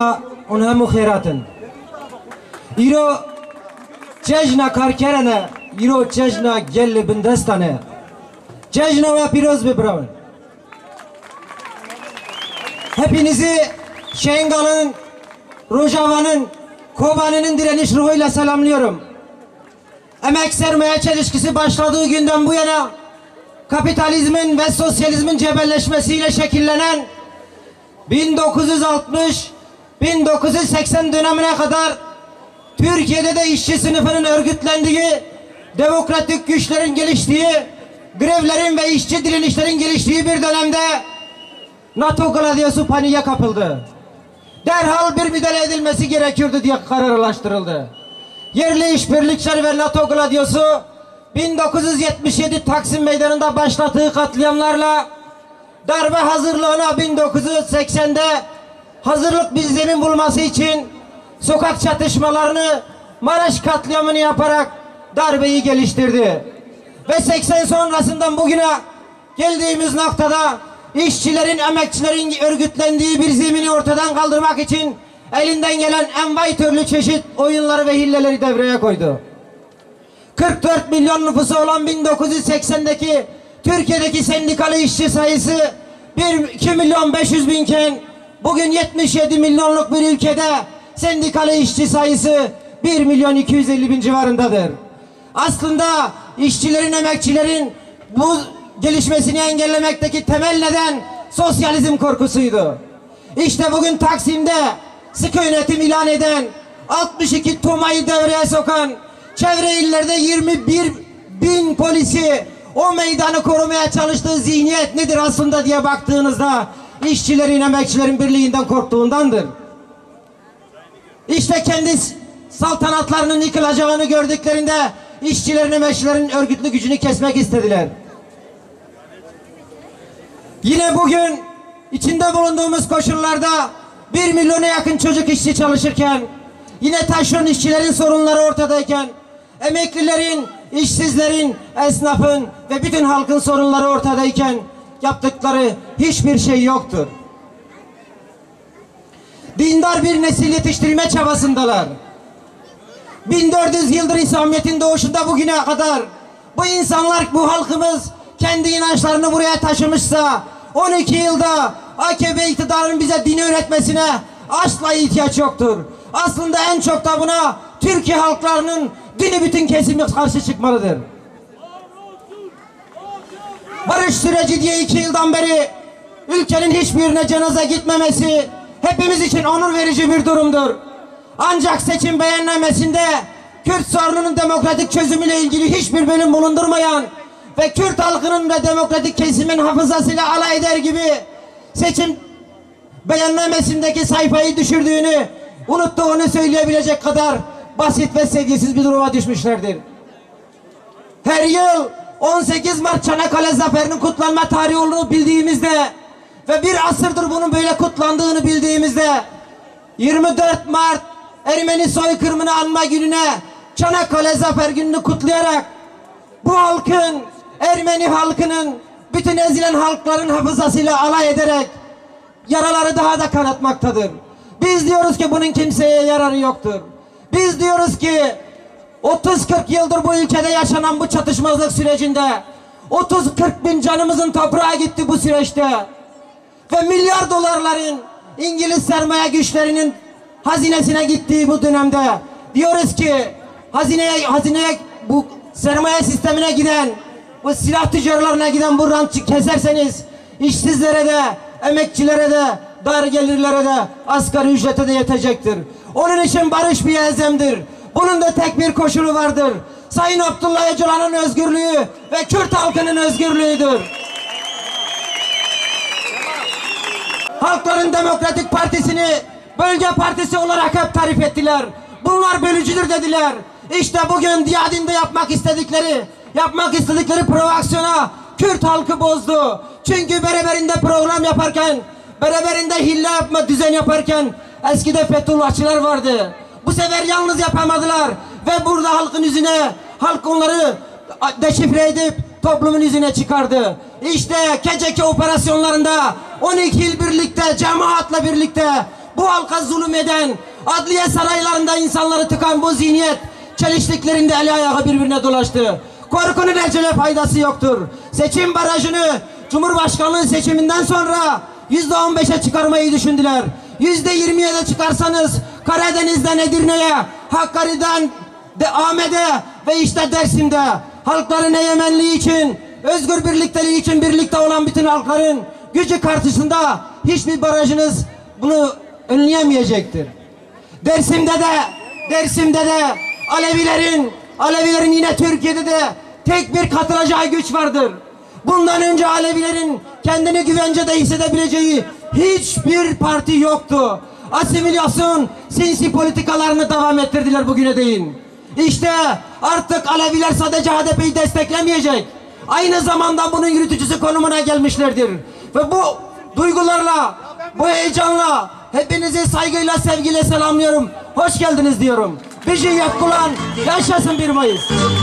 اونها خیراتن ایرو چجنا کارکرانه ایرو چجنا گل بندستانه چجنا و پیروز ببراون Hepinizi Şengal'ın, Rojava'nın, Kobani'nin direniş ruhuyla selamlıyorum. Emek sermaye çelişkisi başladığı günden bu yana kapitalizmin ve sosyalizmin cebelleşmesiyle şekillenen 1960-1980 dönemine kadar Türkiye'de de işçi sınıfının örgütlendiği, demokratik güçlerin geliştiği, grevlerin ve işçi direnişlerin geliştiği bir dönemde NATO gladyosu paniğe kapıldı. Derhal bir müdahale edilmesi gerekiyordu diye kararlaştırıldı. Yerli işbirlikçiler ve NATO gladyosu 1977 Taksim Meydanı'nda başlattığı katliamlarla darbe hazırlığına 1980'de hazırlık bir zemin bulması için sokak çatışmalarını Maraş katliamını yaparak darbeyi geliştirdi. Ve 80 sonrasından bugüne geldiğimiz noktada işçilerin, emekçilerin örgütlendiği bir zemini ortadan kaldırmak için elinden gelen envai türlü çeşit oyunları ve hilleleri devreye koydu. 44 milyon nüfusu olan 1980'deki Türkiye'deki sendikalı işçi sayısı 1 2 milyon 500 binken bugün 77 milyonluk bir ülkede sendikalı işçi sayısı 1 milyon 250 bin civarındadır. Aslında işçilerin, emekçilerin bu gelişmesini engellemekteki temel neden sosyalizm korkusuydu. İşte bugün Taksim'de sıkı yönetim ilan eden 62 TUMA'yı devreye sokan çevre illerde 21 bin polisi o meydanı korumaya çalıştığı zihniyet nedir aslında diye baktığınızda işçilerin, emekçilerin birliğinden korktuğundandır. İşte kendi saltanatlarının yıkılacağını gördüklerinde işçilerin, emekçilerin örgütlü gücünü kesmek istediler. Yine bugün içinde bulunduğumuz koşullarda bir milyona yakın çocuk işçi çalışırken, yine taşeron işçilerin sorunları ortadayken, emeklilerin, işsizlerin, esnafın ve bütün halkın sorunları ortadayken yaptıkları hiçbir şey yoktur. Dindar bir nesil yetiştirme çabasındalar. 1400 yıldır İslamiyet'in doğuşunda bugüne kadar bu insanlar, bu halkımız kendi inançlarını buraya taşımışsa 12 yılda AKP iktidarının bize dini öğretmesine asla ihtiyaç yoktur. Aslında en çok da buna Türkiye halklarının dini bütün kesimi karşı çıkmalıdır. Barış süreci diye iki yıldan beri ülkenin hiçbirine cenaze gitmemesi hepimiz için onur verici bir durumdur. Ancak seçim beyannamesinde Kürt sorununun demokratik çözümüyle ilgili hiçbir bölüm bulundurmayan ve Kürt halkının ve demokratik kesimin hafızasıyla alay eder gibi seçim beyannamesindeki sayfayı düşürdüğünü, unuttuğunu söyleyebilecek kadar basit ve seviyesiz bir duruma düşmüşlerdir. Her yıl 18 Mart Çanakkale Zaferi'nin kutlanma tarihi olduğunu bildiğimizde ve bir asırdır bunun böyle kutlandığını bildiğimizde 24 Mart Ermeni soykırımını anma gününe Çanakkale Zafer gününü kutlayarak bu halkın Ermeni halkının bütün ezilen halkların hafızasıyla alay ederek yaraları daha da kanatmaktadır. Biz diyoruz ki bunun kimseye yararı yoktur. Biz diyoruz ki 30-40 yıldır bu ülkede yaşanan bu çatışmazlık sürecinde 30-40 bin canımızın toprağa gitti bu süreçte ve milyar dolarların İngiliz sermaye güçlerinin hazinesine gittiği bu dönemde diyoruz ki hazineye hazineye bu sermaye sistemine giden bu silah tüccarlarına giden bu rantçı keserseniz işsizlere de emekçilere de dar gelirlere de asgari ücrete de yetecektir. Onun için barış bir elzemdir. Bunun da tek bir koşulu vardır. Sayın Abdullah Öcalan'ın özgürlüğü ve Kürt halkının özgürlüğüdür. Halkların Demokratik Partisi'ni bölge partisi olarak hep tarif ettiler. Bunlar bölücüdür dediler. İşte bugün Diyadin'de yapmak istedikleri, yapmak istedikleri provokasyona Kürt halkı bozdu. Çünkü beraberinde program yaparken, beraberinde hille yapma, düzen yaparken eskide Fethullahçılar vardı. Bu sefer yalnız yapamadılar ve burada halkın yüzüne, halk onları deşifre edip toplumun yüzüne çıkardı. İşte Keceke operasyonlarında 12 yıl birlikte, cemaatla birlikte bu halka zulüm eden, adliye saraylarında insanları tıkan bu zihniyet, çeliştiklerinde eli ayağı birbirine dolaştı. Korkunun ecele faydası yoktur. Seçim barajını Cumhurbaşkanlığı seçiminden sonra yüzde on beşe çıkarmayı düşündüler. Yüzde yirmiye de çıkarsanız Karadeniz'den Edirne'ye, Hakkari'den de Ahmet'e ve işte Dersim'de halkların egemenliği için, özgür birlikteliği için birlikte olan bütün halkların gücü karşısında hiçbir barajınız bunu önleyemeyecektir. Dersim'de de Dersim'de de Alevilerin Alevilerin yine Türkiye'de de tek bir katılacağı güç vardır. Bundan önce Alevilerin kendini güvencede hissedebileceği hiçbir parti yoktu. Asimilasyon sinsi politikalarını devam ettirdiler bugüne değin. İşte artık Aleviler sadece HDP'yi desteklemeyecek. Aynı zamanda bunun yürütücüsü konumuna gelmişlerdir. Ve bu duygularla, bu heyecanla hepinizi saygıyla, sevgiyle selamlıyorum. Hoş geldiniz diyorum. Bizi yak kulan, yaşasın 1 Mayıs.